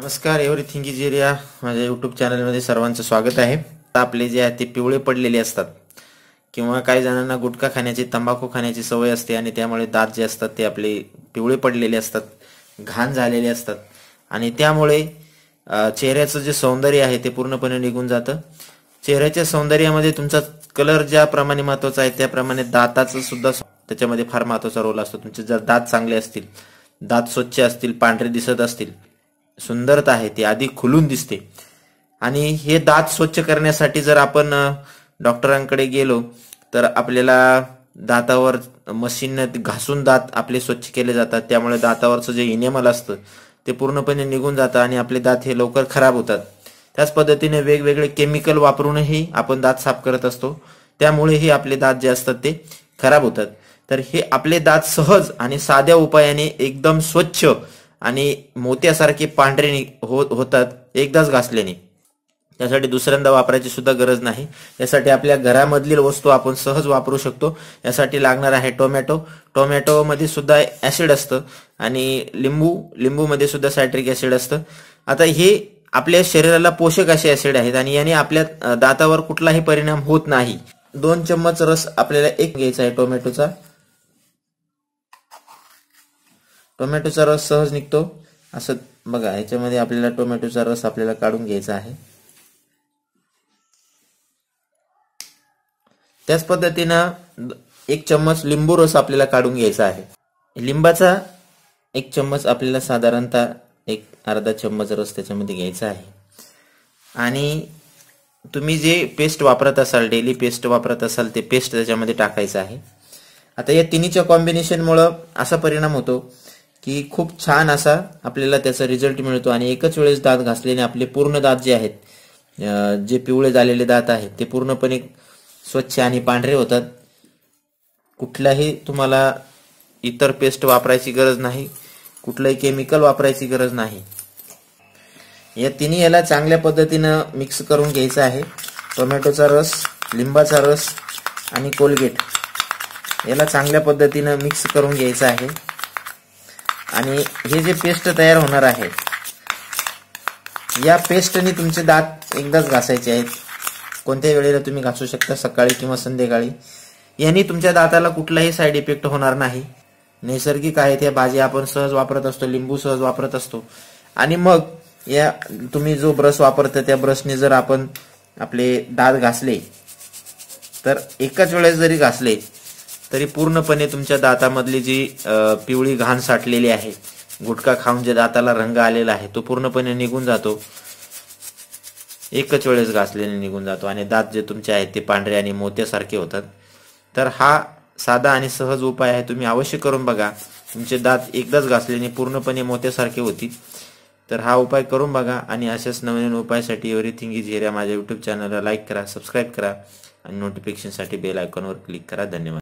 नमस्कार everything is area माझ्या YouTube चॅनलमध्ये सर्वांचं स्वागत आहे. आपले जे आहे ते पिवळे पडलेले असतात. किंवा काही जणांना गुटखा खाण्याची तंबाखू खाण्याची सवय असते आणि त्यामुळे दात जे असतात ते आपले पिवळे पडलेले असतात घाण झालेले असतात. आणि त्यामुळे चेहऱ्याचं जे सौंदर्य आहे ते पूर्णपणे निघून जातं. चेहऱ्याच्या सौंदर्यामध्ये तुमचा कलर ज्याप्रमाणे महत्त्वाचा आहे त्याप्रमाणे दाताचं सुद्धा त्याच्यामध्ये फार महत्त्वाचा रोल असतो. तुमचे जर दात चांगले असतील दात स्वच्छ असतील पांढरे दिसत असतील सुंदरता आहे ती आधी खुलून दिसते. आणि हे दात स्वच्छ करण्यासाठी जर आपण डॉक्टरांकडे गेलो तर आपल्याला दातावर मशीन घासून दात आपले स्वच्छ केले जातात. त्यामुळे दातावरचं जे इनेमल असतं ते पूर्णपणे निघून जातं आणि आपले दात हे लवकर खराब होतात. त्याच पद्धतीने वेगवेगळे केमिकल वापरूनही आपण दात साफ करत असतो. त्यामुळेही आपले दात जे असतात ते खराब होतात. तर हे आपले दात सहज आणि साध्या उपायाने एकदम स्वच्छ आणि मोत्यासारखे पांढरे हो होतात एकदाच घासल्याने. त्यासाठी दुसऱ्यांदा वापरायची सुद्धा गरज नाही. यासाठी आपल्या घरामधील वस्तू आपण सहज वापरू शकतो. यासाठी लागणार आहे टोमॅटो. टोमॅटोमध्ये सुद्धा ऍसिड असतं आणि लिंबू लिंबूमध्ये सुद्धा सायट्रिक ऍसिड असतं. आता हे आपल्या शरीराला पोषक असे ऍसिड आहेत आणि याने आपल्या दातावर कुठलाही परिणाम होत नाही. दोन चम्मच रस आपल्याला एक घ्यायचा आहे टोमॅटोचा. टोमॅटोचा रस सहज निघतो. असं बघा याच्यामध्ये आपल्याला टोमॅटोचा रस आपल्याला काढून घ्यायचा आहे. त्याच पद्धतीनं एक चम्मच लिंबू रस आपल्याला काढून घ्यायचा आहे. लिंबाचा एक चम्मच आपल्याला साधारणतः एक अर्धा चम्मच रस त्याच्यामध्ये घ्यायचा आहे. आणि तुम्ही जे पेस्ट वापरत असाल डेली पेस्ट वापरत असाल ते पेस्ट त्याच्यामध्ये टाकायचं आहे. आता या तिन्हीच्या कॉम्बिनेशनमुळं असा परिणाम होतो की खूप छान असा आपल्याला त्याचा रिझल्ट मिळतो आणि एकच वेळेस दात घासल्याने आपले पूर्ण दात जे आहेत जे पिवळे झालेले दात आहेत ते पूर्णपणे स्वच्छ आणि पांढरे होतात. कुठल्याही तुम्हाला इतर पेस्ट वापरायची गरज नाही कुठलंही केमिकल वापरायची गरज नाही. या तिन्ही याला चांगल्या पद्धतीनं मिक्स करून घ्यायचं आहे. टोमॅटोचा रस लिंबाचा रस आणि कोलगेट याला चांगल्या पद्धतीनं मिक्स करून घ्यायचं आहे. आणि हे जे पेस्ट तयार होणार आहे या पेस्टने तुमचे दात एकदाच घासायचे आहेत. कोणत्या वेळेला तुम्ही घासू शकता सकाळी किंवा संध्याकाळी. यांनी तुमच्या दाताला कुठलाही साईड इफेक्ट होणार नाही. नैसर्गिक आहेत या भाजी आपण सहज वापरत असतो लिंबू सहज वापरत असतो. आणि मग या तुम्ही जो ब्रश वापरता त्या ब्रशने जर आपण आपले दात घासले तर एकाच वेळेस जरी घासले तरी पूर्णपणे तुमच्या दातामधली जी पिवळी घाण साठलेली आहे गुटखा खाऊन जे दाताला रंग आलेला आहे तो पूर्णपणे निघून जातो. एकच वेळेस घासल्याने निघून जातो आणि दात जे तुमचे आहेत ते पांढरे आणि मोत्यासारखे होतात. तर हा साधा आणि सहज उपाय आहे तुम्ही अवश्य करून बघा. तुमचे दात एकदाच घासल्याने पूर्णपणे मोत्यासारखे होतील. तर हा उपाय करून बघा आणि अशाच नवीन उपायासाठी एव्हरीथिंग इज हेऱ्या माझ्या युट्यूब चॅनलला लाईक करा सबस्क्राईब करा आणि नोटिफिकेशनसाठी बेल आयकॉनवर क्लिक करा. धन्यवाद.